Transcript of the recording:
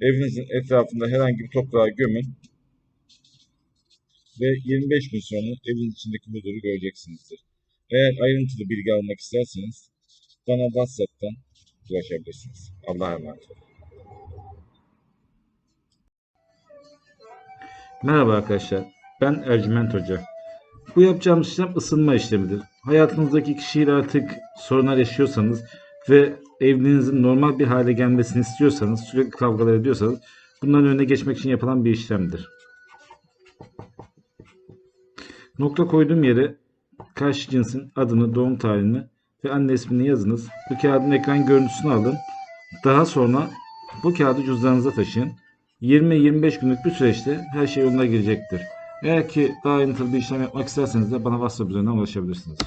Evinizin etrafında herhangi bir toprağa gömün ve 25 gün sonra evin içindeki huzuru göreceksinizdir. Eğer ayrıntılı bilgi almak isterseniz bana WhatsApp'tan ulaşabilirsiniz. Allah'a emanet olun. Merhaba arkadaşlar, ben Ercüment Hoca. Bu yapacağımız işlem ısınma işlemidir. Hayatınızdaki kişiyle artık sorunlar yaşıyorsanız ve evliliğinizin normal bir hale gelmesini istiyorsanız, sürekli kavgalar ediyorsanız bunların önüne geçmek için yapılan bir işlemdir. Nokta koyduğum yere karşı cinsin adını, doğum tarihini ve anne ismini yazınız. Bu kağıdın ekran görüntüsünü alın. Daha sonra bu kağıdı cüzdanınıza taşıyın. 20-25 günlük bir süreçte her şey yoluna girecektir. Eğer ki daha ayrıntılı bir işlem yapmak isterseniz de bana WhatsApp üzerinden ulaşabilirsiniz.